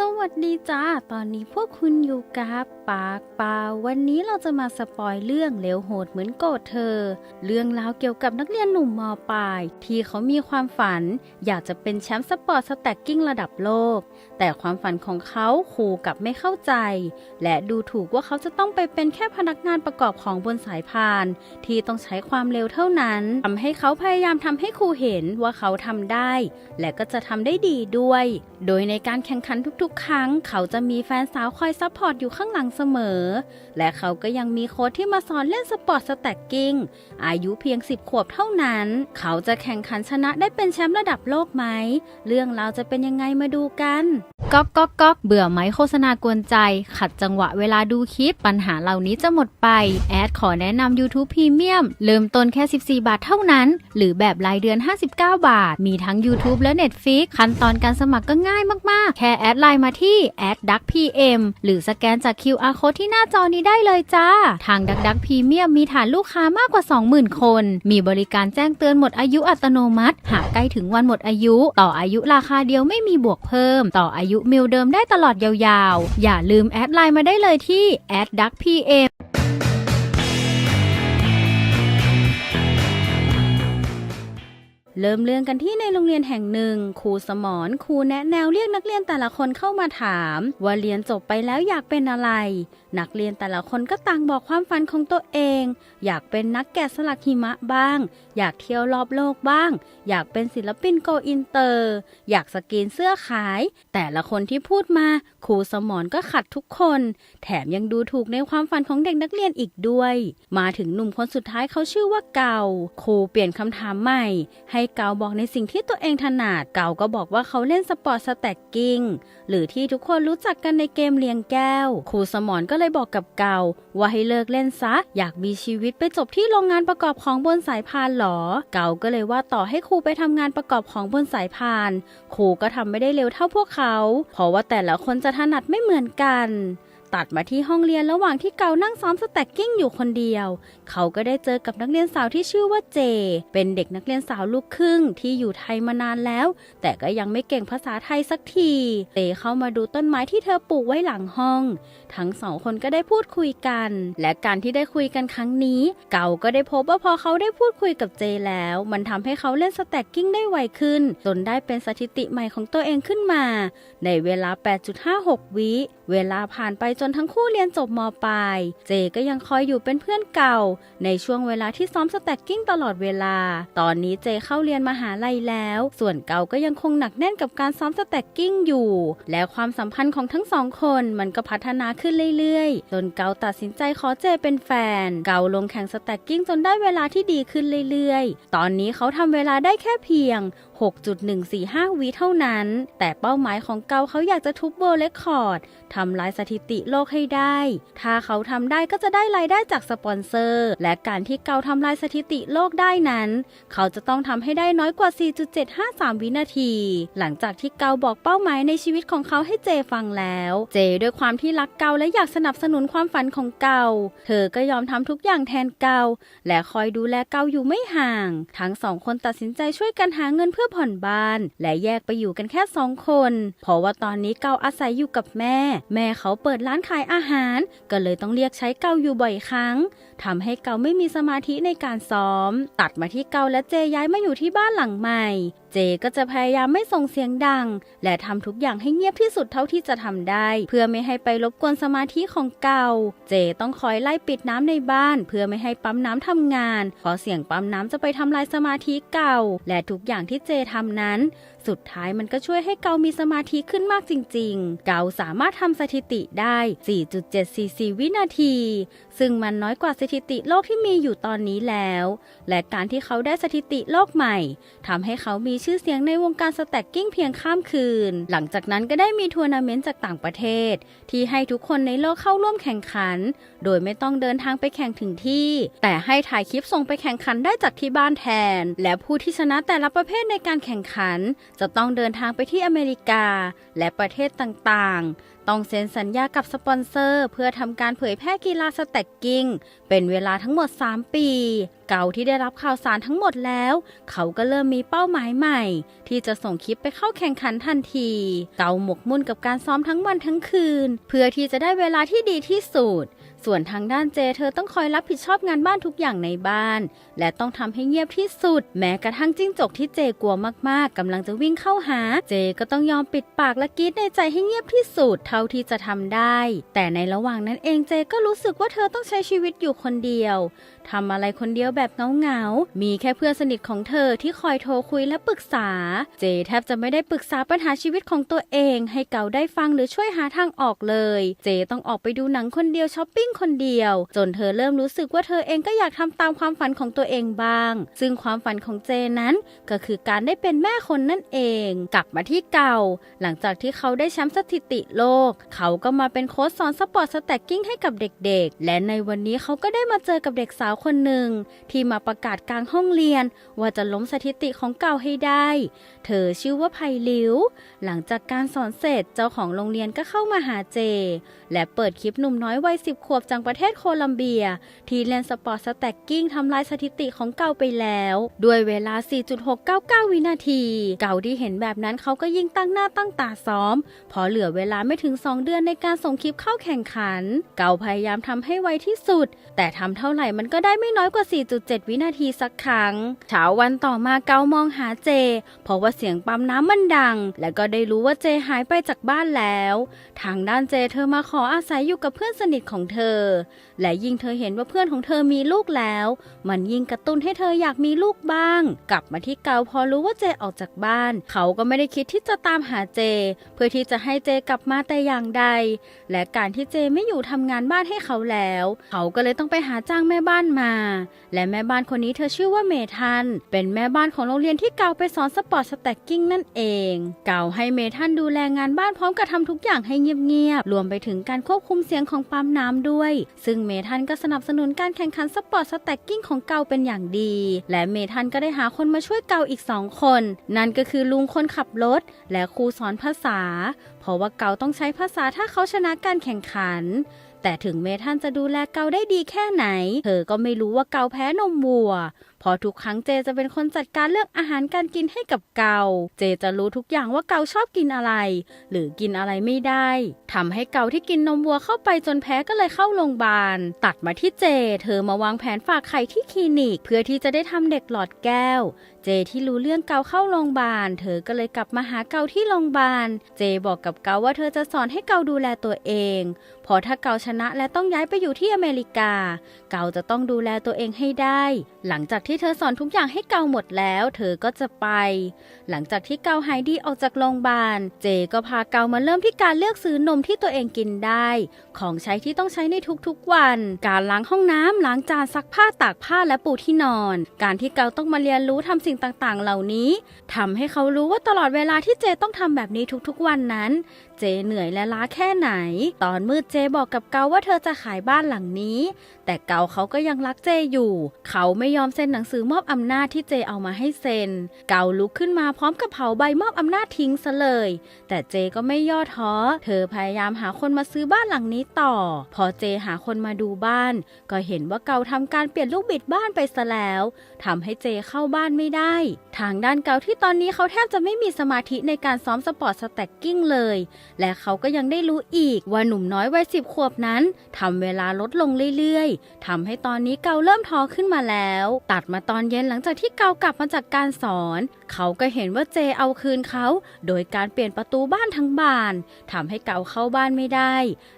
สวัสดีจ้า ตอนนี้พวกคุณอยู่กับปากเปล่าวันนี้เราจะมาสปอยเรื่องเลวโหดเหมือนโกรธเธอ เรื่องราวเกี่ยวกับนักเรียนหนุ่มมปลาย ที่เขามีความฝัน อยากจะเป็นแชมป์สปอร์ตสแต็กกิ้งระดับโลก แต่ความฝันของเขาครูกับไม่เข้าใจ และดูถูกว่าเขาจะต้องไปเป็นแค่พนักงานประกอบของบนสายพาน ที่ต้องใช้ความเร็วเท่านั้นทำให้เขาพยายามทำให้ครูเห็นว่าเขาทำได้ และก็จะทำได้ดีด้วย โดยในการแข่งขันทุกๆ ครั้งเขาจะมีแฟนสาวคอยซัพพอร์ตอยู่ข้างหลังเสมอ และเขาก็ยังมีโค้ชที่มาสอนเล่นสปอร์ตสแต็กกิ้ง อายุเพียง 10 ขวบเท่านั้น เขาจะแข่งขันชนะได้เป็นแชมป์ระดับโลกไหม เรื่องราวจะเป็นยังไงมาดูกันก๊อกก๊อกก๊อกเบื่อไหมโฆษณากวนใจ ขัดจังหวะเวลาดูคลิปปัญหาเหล่านี้จะหมดไป แอดขอแนะนำ YouTube Premium เริ่มต้นแค่ 14 บาทเท่านั้น หรือแบบรายเดือน 59 บาท มีทั้ง YouTube และ Netflix ขั้นตอนการสมัครก็ง่ายมากๆ แค่แอดไลน์มาที่ adduckpm หรือสแกนจาก QR Code ที่หน้าจอนี้ได้เลยจ้า ทางดักดักพรีเมียมมีฐานลูกค้ามากกว่า 20,000 คน มีบริการแจ้งเตือนหมดอายุอัตโนมัติ หากใกล้ถึงวันหมดอายุ ต่ออายุราคาเดียวไม่มีบวกเพิ่ม ต่ออายุมิลเดิมได้ตลอดยาวๆ อย่าลืมแอดไลน์มาได้เลยที่ adduckpm เริ่มเรื่องกันที่ในโรงเรียนแห่งหนึ่งครูสมรครูแนะแนวเรียกนักเรียนแต่ละคนเข้ามาถาม ว่าเรียนจบไปแล้วอยากเป็นอะไร นักเรียนแต่ละคนก็ต่างบอกความฝันของตัวเอง อยากเป็นนักแกะสลักหิมะบ้าง อยากเที่ยวรอบโลกบ้าง อยากเป็นศิลปินโกอินเตอร์ อยากสกรีนเสื้อขาย แต่ละคนที่พูดมาครูสมรก็ขัดทุกคน แถมยังดูถูกในความฝันของเด็กนักเรียนอีกด้วย มาถึงหนุ่มคนสุดท้ายเขาชื่อว่าเกาครูเปลี่ยนคำถามใหม่ให้เกาบอกในสิ่งที่ตัวเองถนัด เกาก็บอกว่าเขาเล่นสปอร์ตสแต็กกิ้ง หรือที่ทุกคนรู้จักกันในเกมเลียงแก้ว ครูสมรก็เลยบอกกับเกาว่าให้เลิกเล่นซะ อยากมีชีวิตไปจบที่โรงงานประกอบของบนสายพานหรอ เกาก็เลยว่าต่อให้ครูไปทำงานประกอบของบนสายพาน ครูก็ทำไม่ได้เร็วเท่าพวกเขา เพราะว่าแต่ละคนจะถนัดไม่เหมือนกัน ตัดมาที่ห้องเรียนระหว่างที่เกานั่งซ้อมสแต็กกิ้งอยู่คนเดียว เขาก็ได้เจอกับนักเรียนสาวที่ชื่อว่าเจ เป็นเด็กนักเรียนสาวลูกครึ่งที่อยู่ไทยมานานแล้ว แต่ก็ยังไม่เก่งภาษาไทยสักที เจเข้ามาดูต้นไม้ที่เธอปลูกไว้หลังห้อง ทั้งสองคนก็ได้พูดคุยกัน และการที่ได้คุยกันครั้งนี้ เก่าก็ได้พบว่าพอเขาได้พูดคุยกับเจแล้ว มันทำให้เขาเล่นสแต็กกิ้งได้ไวขึ้น จนได้เป็นสถิติใหม่ของตัวเองขึ้นมา ในเวลา 8.56 วิ เวลาผ่านไปจนนทั้งคู่เรียนจบมปลาย เจก็ยังคอยอยู่เป็นเพื่อนเก่า ในช่วงเวลาที่ซ้อมสแต็กกิ้งตลอดเวลา ตอนนี้เจเข้าเรียนมหาลัยแล้ว ส่วนเก่าก็ยังคงหนักแน่นกับการซ้อมสแต็กกิ้งอยู่ และความสัมพันธ์ของทั้งสองคนมันก็พัฒนาขึ้นเรื่อยๆ จนเก่าตัดสินใจขอเจเป็นแฟน เก่าลงแข่งสแต็กกิ้งจนได้เวลาที่ดีขึ้นเรื่อยๆ ตอนนี้เขาทำเวลาได้แค่เพียง 6.145วิเท่านั้น แต่เป้าหมายของเกาเขาอยากจะทุบโบเลคคอร์ดทำลายสถิติโลกให้ได้ ถ้าเขาทำได้ก็จะได้รายได้จากสปอนเซอร์ และการที่เกาทำลายสถิติโลกได้นั้น เขาจะต้องทำให้ได้น้อยกว่า 4.753 วินาที หลังจากที่เกาบอกเป้าหมายในชีวิตของเขาให้เจฟังแล้ว เจด้วยความที่รักเกาและอยากสนับสนุนความฝันของเกา เธอก็ยอมทำทุกอย่างแทนเกา และคอยดูแลเกาอยู่ไม่ห่าง ทั้งสองคนตัดสินใจช่วยกันหาเงินเพื่อผ่อนบ้าน และแยกไปอยู่กันแค่สองคน เพราะว่าตอนนี้เกาอาศัยอยู่กับแม่ แม่เขาเปิดร้านานขายอาหาร ก็เลยต้องเรียกใช้เกาอยู่บ่อยครั้งทำให้เกาไม่มีสมาธิในการซ้อม ตัดมาที่เกาและเจย้ายมาอยู่ที่บ้านหลังใหม่ เจก็จะพยายามไม่ส่งเสียงดัง และทำทุกอย่างให้เงียบที่สุดเท่าที่จะทำได้ เพื่อไม่ให้ไปรบกวนสมาธิของเกาเจต้องคอยไล่ปิดน้ำในบ้าน เพื่อไม่ให้ปั๊มน้ำทำงาน เพราะเสียงปั๊มน้ำจะไปทำลายสมาธิเกาและทุกอย่างที่เจทำนั้น สุดท้ายมันก็ช่วยให้เกามีสมาธิขึ้นมากจริง ๆ เกาสามารถทำสถิติได้ 4.744 วินาที ซึ่งมันน้อยกว่าสถิติโลกที่มีอยู่ตอนนี้แล้ว และการที่เขาได้สถิติโลกใหม่ทำให้เขามีชื่อเสียงในวงการสแต็กกิ้งเพียงข้ามคืน หลังจากนั้นก็ได้มีทัวร์นาเมนต์จากต่างประเทศ ที่ให้ทุกคนในโลกเข้าร่วมแข่งขัน โดยไม่ต้องเดินทางไปแข่งถึงที่ แต่ให้ถ่ายคลิปส่งไปแข่งขันได้จากที่บ้านแทน และผู้ที่ชนะแต่ละประเภทในการแข่งขัน จะต้องเดินทางไปที่อเมริกา และประเทศต่างๆ ต้องเซ็นสัญญากับสปอนเซอร์ เพื่อทำการเผยแพร่กีฬาสแต็กกิ้งเป็นเวลาทั้งหมด 3 ปีเก่าที่ได้รับข่าวสารทั้งหมดแล้ว เขาก็เริ่มมีเป้าหมายใหม่ ที่จะส่งคลิปไปเข้าแข่งขันทันที เก่าหมกมุ่นกับการซ้อมทั้งวันทั้งคืน เพื่อที่จะได้เวลาที่ดีที่สุด ส่วนทางด้านเจเธอต้องคอยรับผิดชอบงานบ้านทุกอย่างในบ้าน และต้องทำให้เงียบที่สุด แม้กระทั่งจิ้งจกที่เจกลัวมากๆกำลังจะวิ่งเข้าหา เจก็ต้องยอมปิดปากและกรีดในใจให้เงียบที่สุดเท่าที่จะทำได้ แต่ในระหว่างนั้นเองเจก็รู้สึกว่าเธอต้องใช้ชีวิตอยู่คนเดียวทำอะไรคนเดียวแบบเงาๆ มีแค่เพื่อนสนิทของเธอที่คอยโทรคุยและปรึกษา เจแทบจะไม่ได้ปรึกษาปัญหาชีวิตของตัวเอง ให้เก่าได้ฟังหรือช่วยหาทางออกเลย เจต้องออกไปดูหนังคนเดียวช้อปปิ้งคนเดียว จนเธอเริ่มรู้สึกว่าเธอเองก็อยากทำตามความฝันของตัวเองบ้าง ซึ่งความฝันของเจนั้นก็คือการได้เป็นแม่คนนั่นเอง กลับมาที่เก่า หลังจากที่เขาได้แชมป์สถิติโลก เขาก็มาเป็นโค้ชสอนสปอร์ตสแต็กกิ้งให้กับเด็กๆ และในวันนี้เขาก็ได้มาเจอกับเด็กสาวคนหนึ่งที่มาประกาศกลางห้องเรียน ว่าจะล้มสถิติของเก่าให้ได้ เธอชื่อว่าไพลิว หลังจากการสอนเสร็จเจ้าของโรงเรียนก็เข้ามาหาเจ และเปิดคลิปหนุ่มน้อยวัยสิบขวบจากประเทศโคลัมเบีย ที่เล่นสปอร์ตสแต็กกิ้งทำลายสถิติของเก่าไปแล้ว ด้วยเวลา 4.699 วินาที เก่าที่เห็นแบบนั้นเขาก็ยิ่งตั้งหน้าตั้งตาซ้อม พอเหลือเวลาไม่ถึง 2 เดือนในการส่งคลิปเข้าแข่งขัน เก่าพยายามทำให้ไวที่สุด แต่ทำเท่าไหร่มันก็ได้ไม่น้อยกว่า 4. 4.7วินาทีสักครั้ง เช้าวันต่อมาเกามองหาเจ เพราะว่าเสียงปั๊มน้ำมันดัง และก็ได้รู้ว่าเจหายไปจากบ้านแล้ว ทางด้านเจเธอมาขออาศัยอยู่กับเพื่อนสนิทของเธอ และยิ่งเธอเห็นว่าเพื่อนของเธอมีลูกแล้ว มันยิ่งกระตุ้นให้เธออยากมีลูกบ้าง กลับมาที่เกาพอรู้ว่าเจออกจากบ้าน เขาก็ไม่ได้คิดที่จะตามหาเจ เพื่อที่จะให้เจกลับมาแต่อย่างใด และการที่เจไม่อยู่ทำงานบ้านให้เขาแล้ว เขาก็เลยต้องไปหาจ้างแม่บ้านมา และแม่บ้านคนนี้เธอชื่อว่าเมทัน เป็นแม่บ้านของโรงเรียนที่เกาไปสอนสปอร์ตสแต็กกิ้งนั่นเอง เกาให้เมทันดูแลงานบ้านพร้อมกับทำทุกอย่างให้เงียบๆ รวมไปถึงการควบคุมเสียงของปั๊มน้ำด้วย ซึ่งเมทันก็สนับสนุนการแข่งขันสปอร์ตสแต็กกิ้งของเกาเป็นอย่างดี และเมทันก็ได้หาคนมาช่วยเกาอีกสองคน นั่นก็คือลุงคนขับรถ และครูสอนภาษา เพราะว่าเกาต้องใช้ภาษาถ้าเขาชนะการแข่งขัน แต่ถึงเมทันจะดูแลเกาได้ดีแค่ไหน เธอก็ไม่รู้ว่าเกาแพ้นมวัว พอทุกครั้งเจจะเป็นคนจัดการเลือกอาหารการกินให้กับเกา เจจะรู้ทุกอย่างว่าเกาชอบกินอะไร หรือกินอะไรไม่ได้ทำให้เกาที่กินนมวัวเข้าไปจนแพ้ก็เลยเข้าโรงพยาบาล ตัดมาที่เจ เธอมาวางแผนฝากไข่ที่คลินิก เพื่อที่จะได้ทำเด็กหลอดแก้ว เจที่รู้เรื่องเกาเข้าโรงพยาบาล เธอก็เลยกลับมาหาเกาที่โรงพยาบาล เจบอกกับเกาว่าเธอจะสอนให้เกาดูแลตัวเองเพอถ้าเกาชนะและต้องย้ายไปอยู่ที่อเมริกา เกาจะต้องดูแลตัวเองให้ได้ หลังจากที่เธอสอนทุกอย่างให้เกาหมดแล้ว เธอก็จะไป หลังจากที่เกาหายดีออกจากโรงพยาบาล เจก็พาเกามาเริ่มที่การเลือกซื้อนมที่ตัวเองกินได้ ของใช้ที่ต้องใช้ในทุกๆวัน การล้างห้องน้ำล้างจานซักผ้าตากผ้าและปูที่นอน การที่เกาต้องมาเรียนรู้ทำสิ่งต่างๆ เหล่านี้ทำให้เขารู้ว่าตลอดเวลาที่เจต้องทำแบบนี้ทุกๆวันนั้น เจเหนื่อยและล้าแค่ไหน ตอนมืดเจบอกกับเกาว่าเธอจะขายบ้านหลังนี้ แต่เกาเขาก็ยังรักเจอยู่ เขาไม่ยอมเซ็นหนังสือมอบอำนาจที่เจเอามาให้เซ็น เกาลุกขึ้นมาพร้อมกับเผาใบมอบอำนาจทิ้งซะเลย แต่เจก็ไม่ย่อท้อ เธอพยายามหาคนมาซื้อบ้านหลังนี้ต่อ พอเจหาคนมาดูบ้าน ก็เห็นว่าเกาทำการเปลี่ยนลูกบิดบ้านไปซะแล้วทำให้เจเข้าบ้านไม่ได้ ทางด้านเกาที่ตอนนี้เขาแทบจะไม่มีสมาธิในการซ้อมสปอร์ตสแต็กกิ้งเลย และเขาก็ยังได้รู้อีกว่าหนุ่มน้อยวัยสิบขวบนั้นทำเวลาลดลงเรื่อยๆททำให้ตอนนี้เกาเริ่มท้อขึ้นมาแล้ว ตัดมาตอนเย็นหลังจากที่เกากลับมาจากการสอนเขาก็เห็นว่าเจเอาคืนเขา โดยการเปลี่ยนประตูบ้านทั้งบานทำให้เกาเข้าบ้านไม่ได้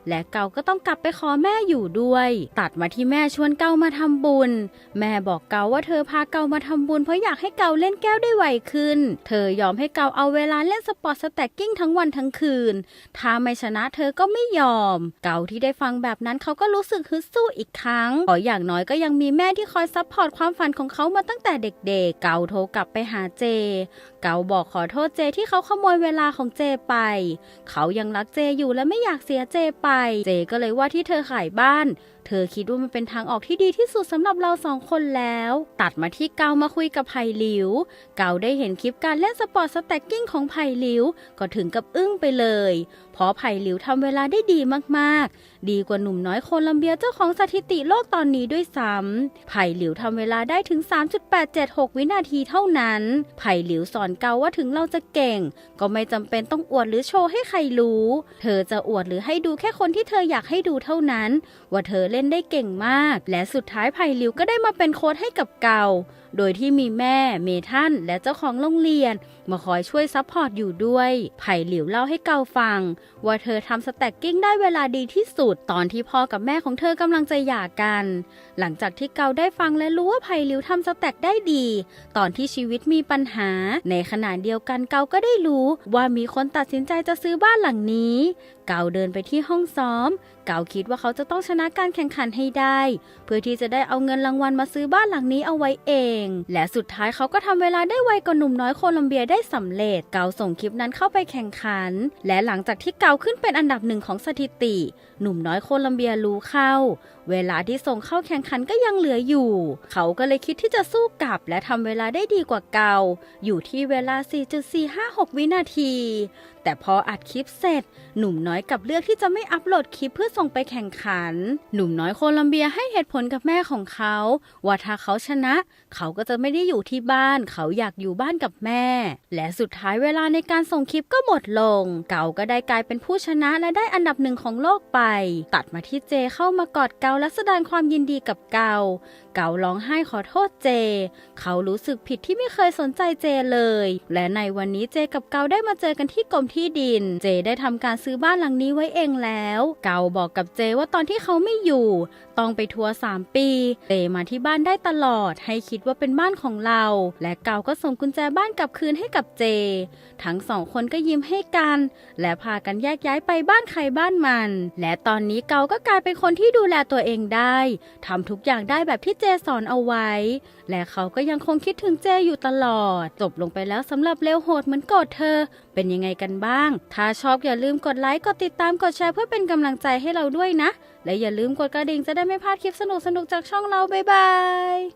และเกาก็ต้องกลับไปขอแม่อยู่ด้วย ตัดมาที่แม่ชวนเกามาทำบุญ แม่บอกเกาว่าเธอพาเกามาทำบุญเพราะอยากให้เกาเล่นแก้วได้ไวขึ้น เธอยอมให้เกาเอาเวลาเล่นสปอร์ตสแต็กกิ้งทั้งวันทั้งคืน ถ้าไม่ชนะเธอก็ไม่ยอม เกาที่ได้ฟังแบบนั้นเขาก็รู้สึกฮึดสู้อีกครั้งขออย่างน้อยก็ยังมีแม่ที่คอยซัพพอร์ตความฝันของเขามาตั้งแต่เด็กๆ เกาโทรกลับไปหาเจเกาบอกขอโทษเจที่เขาขโมยเวลาของเจไป เขายังรักเจอยู่และไม่อยากเสียเจไป เจก็เลยว่าที่เธอขายบ้าน เธอคิดว่ามันเป็นทางออกที่ดีที่สุดสำหรับเราสองคนแล้ว ตัดมาที่เกามาคุยกับไผ่หลิว เกาได้เห็นคลิปการเล่นสปอร์ตสแต็กกิ้งของไผ่หลิว ก็ถึงกับอึ้งไปเลย เพราะไผ่หลิวทำเวลาได้ดีมากๆ ดีกว่าหนุ่มน้อยโคลัมเบียเจ้าของสถิติโลกตอนนี้ด้วยซ้ำไผ่หลิวทำเวลาได้ถึง 3.876 วินาทีเท่านั้น ไผ่หลิวสอนเกาว่าถึงเราจะเก่ง ก็ไม่จำเป็นต้องอวดหรือโชว์ให้ใครรู้ เธอจะอวดหรือให้ดูแค่คนที่เธออยากให้ดูเท่านั้น ว่าเธอเล่นได้เก่งมาก และสุดท้ายไผ่ลิวก็ได้มาเป็นโค้ชให้กับเกา โดยที่มีแม่เมทันและเจ้าของโรงเรียน มาคอยช่วยซัพพอร์ตอยู่ด้วย ไผ่หลิวเล่าให้เกาฟัง ว่าเธอทำสแต็กกิ้งได้เวลาดีที่สุด ตอนที่พ่อกับแม่ของเธอกำลังจะหย่ากัน หลังจากที่เกาได้ฟังและรู้ว่าไผ่หลิวทำสแต็กได้ดี ตอนที่ชีวิตมีปัญหา ในขณะเดียวกันเกาก็ได้รู้ว่ามีคนตัดสินใจจะซื้อบ้านหลังนี้ เกาเดินไปที่ห้องซ้อม เกาคิดว่าเขาจะต้องชนะการแข่งขันให้ได้ เพื่อที่จะได้เอาเงินรางวัลมาซื้อบ้านหลังนี้เอาไว้เองและสุดท้ายเขาก็ทำเวลาได้ไวกว่าหนุ่มน้อยโคลัมเบียได้สำเร็จ เกาส่งคลิปนั้นเข้าไปแข่งขัน และหลังจากที่เกาขึ้นเป็นอันดับหนึ่งของสถิติ หนุ่มน้อยโคลัมเบียรู้เข้า เวลาที่ส่งเข้าแข่งขันก็ยังเหลืออยู่ เขาก็เลยคิดที่จะสู้กลับ และทำเวลาได้ดีกว่าเกา อยู่ที่เวลา 4.456 วินาที แต่พออัดคลิปเสร็จ หนุ่มน้อยกับเลือกที่จะไม่อัปโหลดคลิปเพื่อส่งไปแข่งขัน หนุ่มน้อยโคลัมเบียให้เหตุผลกับแม่ของเขา ว่าถ้าเขาชนะ เขาาก็จะไม่ได้อยู่ที่บ้าน เขาอยากอยู่บ้านกับแม่ และสุดท้ายเวลาในการส่งคลิปก็หมดลง เก่าก็ได้กลายเป็นผู้ชนะและได้อันดับหนึ่งของโลกไป ตัดมาที่เจเข้ามากอดเกาและแสดงความยินดีกับเกา เการ้องไห้ขอโทษเจ เขารู้สึกผิดที่ไม่เคยสนใจเจเลย และในวันนี้เจกับเกาได้มาเจอกันที่กรมที่ดิน เจได้ทำการซื้อบ้านหลังนี้ไว้เองแล้ว เกาบอกกับเจว่าตอนที่เขาไม่อยู่ ต้องไปทัวร์สามปี เจมาที่บ้านได้ตลอด ให้คิดว่าเป็นบ้านของเรา และเกาก็ส่งกุญแจบ้านกลับคืนให้กับเจ ทั้งสองคนก็ยิ้มให้กัน และพากันแยกย้ายไปบ้านใครบ้านมัน และตอนนี้เกาก็กลายเป็นคนที่ดูแลตัวเองได้ทำทุกอย่างได้แบบที่เจสอนเอาไว้ และเขาก็ยังคงคิดถึงเจอยู่ตลอด จบลงไปแล้วสำหรับเลวโหดเหมือนกดเธอ เป็นยังไงกันบ้าง ถ้าชอบอย่าลืมกดไลค์ กดติดตาม กดแชร์เพื่อเป็นกำลังใจให้เราด้วยนะ และอย่าลืมกดกระดิ่งจะได้ไม่พลาดคลิปสนุกๆจากช่องเราบ๊ายบาย